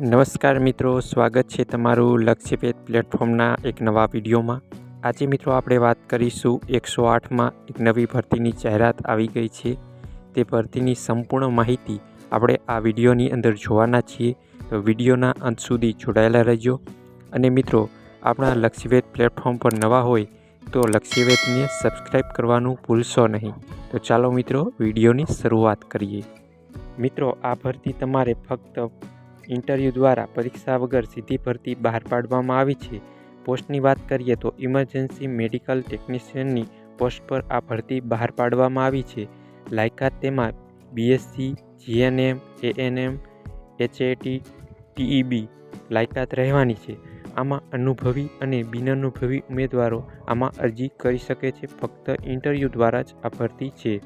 નમસ્કાર મિત્રો, સ્વાગત છે તમારું લક્ષ્યભેદ પ્લેટફોર્મના એક નવા વિડીયોમાં. આજે મિત્રો આપણે વાત કરીશું એકસો આઠમાં એક નવી ભરતીની જાહેરાત આવી ગઈ છે. તે ભરતીની સંપૂર્ણ માહિતી આપણે આ વિડીયોની અંદર જોવાના છીએ. તો વિડીયોના અંત સુધી જોડાયેલા રહેજો. અને મિત્રો, આપણા લક્ષ્યભેદ પ્લેટફોર્મ પર નવા હોય તો લક્ષ્યભેદને સબસ્ક્રાઈબ કરવાનું ભૂલશો નહીં. તો ચાલો મિત્રો, વિડીયોની શરૂઆત કરીએ. મિત્રો, આ ભરતી તમારે ફક્ત ઇન્ટરવ્યૂ દ્વારા પરીક્ષા વગર સીધી ભરતી બહાર પાડવામાં આવી છે. પોસ્ટની વાત કરીએ તો ઇમરજન્સી મેડિકલ ટેકનિશિયનની પોસ્ટ પર આ ભરતી બહાર પાડવામાં આવી છે. લાયકાત તેમાં BSc, GNM, ANM HAT TEB લાયકાત રહેવાની છે. આમાં અનુભવી અને બિનઅનુભવી ઉમેદવારો આમાં અરજી કરી શકે છે. ફક્ત ઇન્ટરવ્યૂ દ્વારા જ આ ભરતી છે.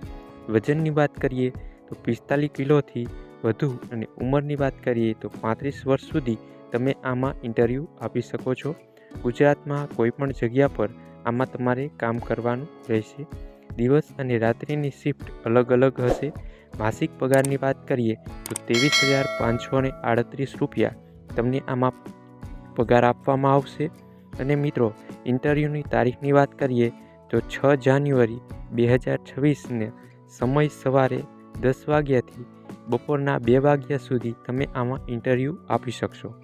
વજનની વાત કરીએ તો પિસ્તાલીસ કિલોથી વધુ અને ઉંમરની વાત કરીએ તો પાંત્રીસ વર્ષ સુધી તમે આમાં ઇન્ટરવ્યૂ આપી શકો છો. ગુજરાતમાં કોઈપણ જગ્યા પર આમાં તમારે કામ કરવાનું રહેશે. દિવસ અને રાત્રિની શિફ્ટ અલગ અલગ હશે. માસિક પગારની વાત કરીએ તો ત્રેવીસ હજાર પાંચસો ને આડત્રીસ રૂપિયા તમને આમાં પગાર આપવામાં આવશે. અને મિત્રો ઇન્ટરવ્યૂની તારીખની વાત કરીએ તો છ જાન્યુઆરી બે હજાર છવ્વીસને સમય સવારે દસ વાગ્યાથી બપોરના બે વાગ્યા સુધી તમે આમાં ઇન્ટરવ્યૂ આપી શકશો.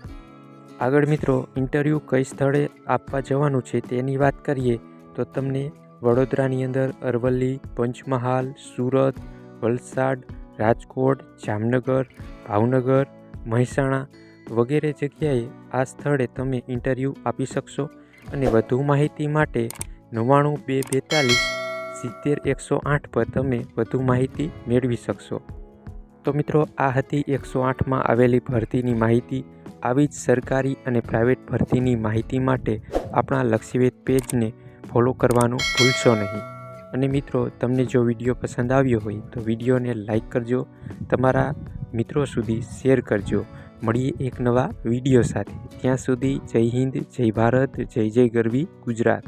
આગળ મિત્રો ઇન્ટરવ્યૂ કઈ સ્થળે આપવા જવાનું છે તેની વાત કરીએ તો તમને વડોદરાની અંદર અરવલ્લી, પંચમહાલ, સુરત, વલસાડ, રાજકોટ, જામનગર, ભાવનગર, મહેસાણા વગેરે જગ્યાએ આ સ્થળે તમે ઇન્ટરવ્યૂ આપી શકશો અને વધુ માહિતી માટે નવ્વાણું બે બેતાલીસ સિત્તેર એકસો આઠ પર તમે વધુ માહિતી મેળવી શકશો. તો મિત્રો, આ હતી એકસો આઠમાં આવેલી ભરતીની માહિતી. આવી જ સરકારી અને પ્રાઇવેટ ભરતીની માહિતી માટે આપણા લક્ષ્યવેદ પેજને ફોલો કરવાનું ભૂલશો નહીં. અને મિત્રો, તમને જો વીડિયો પસંદ આવ્યો હોય, તો વિડીયોને લાઇક કરજો. તમારા મિત્રો સુધી શેર કરજો. મળીએ એક નવા વીડિયો સાથે. ત્યાં સુધી જય હિન્દ, જય ભારત, જય જય ગરવી, ગુજરાત.